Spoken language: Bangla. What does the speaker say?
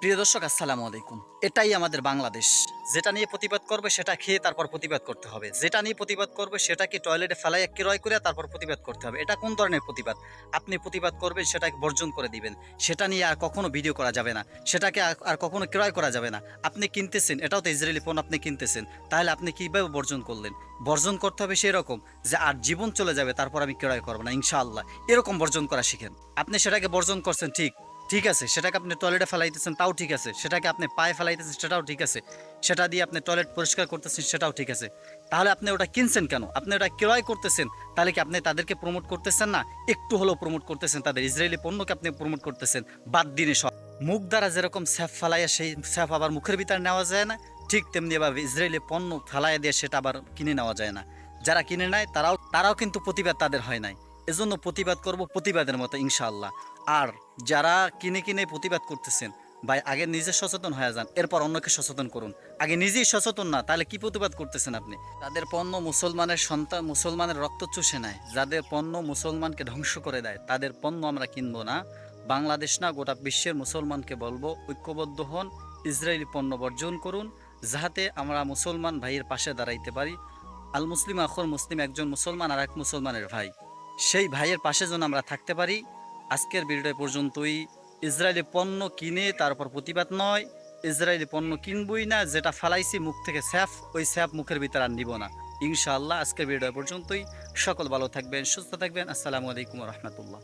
প্রিয় দর্শক, আসসালামু আলাইকুম। এটাই আমাদের বাংলাদেশ। যেটা নিয়ে প্রতিবাদ করবে সেটা খেয়ে তারপর প্রতিবাদ করতে হবে। যেটা নিয়ে প্রতিবাদ করবে সেটাকে টয়লেটে ফেলাই ক্রয় করে তারপর প্রতিবাদ করতে হবে। এটা কোন ধরনের প্রতিবাদ? আপনি প্রতিবাদ করবেন, সেটাকে বর্জন করে দিবেন। সেটা নিয়ে আর কখনো ভিডিও করা যাবে না। সেটাকে আর- কখনো ক্রয় করা যাবে না। আপনি কিনতেছেন, এটাও তো ইসরায়েলি ফোন আপনি কিনতেছেন। তাহলে আপনি কীভাবে বর্জন করলেন? বর্জন করতে হবে সেরকম যে আর জীবন চলে যাবে, তারপর আমি ক্রয় করব না, ইনশাআল্লাহ। এরকম বর্জন করা শিখেন। আপনি সেটাকে বর্জন করছেন, ঠিক। ঠিক আছে, সেটাকে আপনি টয়লেটে ফেলাইতেছেন, তাও ঠিক আছে। সেটাকে আপনি পায়ে ফেলাইতেছেন, সেটাও ঠিক আছে। সেটা দিয়ে আপনি টয়লেট পরিষ্কার করতেছেন, সেটাও ঠিক আছে। তাহলে আপনি ওটা কিনছেন কেন? আপনি ওটা ক্রয় করতেছেন, তাহলে কি আপনি তাদেরকে প্রমোট করতেছেন না? একটু হলেও প্রমোট করতেছেন তাদের, ইসরায়েলি পণ্যকে আপনি প্রমোট করতেছেন, বাদ দিনে সব। মুখ দ্বারা যেরকম স্যাফ ফালাইয়া সেই স্যাফ আবার মুখের ভিতরে নেওয়া যায় না, ঠিক তেমনি আবার ইসরায়েলি পণ্য ফালাইয়া দিয়ে সেটা আবার কিনে নেওয়া যায় না। যারা কিনে নেয় তারাও তারাও কিন্তু প্রতিবাদ তাদের হয় নাই। এজন্য প্রতিবাদ করব প্রতিবাদের মতো, ইনশাআল্লাহ। আর যারা কিনে কিনে প্রতিবাদ করতেছেন, ভাই, আগে নিজে সচেতন হয়ে যান, এরপর অন্যকে সচেতন করুন। আগে নিজেই সচেতন না, তাহলে কি প্রতিবাদ করতেছেন আপনি? তাদের পণ্য মুসলমানের সন্তান, মুসলমানের রক্ত চুষে নেয়, যাদের পণ্য মুসলমানকে ধ্বংস করে দেয়, তাদের পণ্য আমরা কিনবো না। বাংলাদেশ না, গোটা বিশ্বের মুসলমানকে বলব, ঐক্যবদ্ধ হন, ইসরায়েলি পণ্য বর্জন করুন, যাহাতে আমরা মুসলমান ভাইয়ের পাশে দাঁড়াইতে পারি। আল মুসলিম আখর মুসলিম একজন মুসলমান আর এক মুসলমানের ভাই। সেই ভাইয়ের পাশে যেন আমরা থাকতে পারি। আজকের ভিডিও পর্যন্তই। ইসরায়েলি পণ্য কিনে তার তারপর প্রতিবাদ নয়। ইসরায়েলি পণ্য কিনবই না, যেটা ফালাইছি মুখ থেকে স্যাফ, ওই স্যাফ মুখের ভিতরে আর নিব না। ইনশাআল্লাহ আজকের ভিডিও পর্যন্তই। সকল ভালো থাকবেন, সুস্থ থাকবেন। আসসালামু আলাইকুম রহমতুল্লাহ।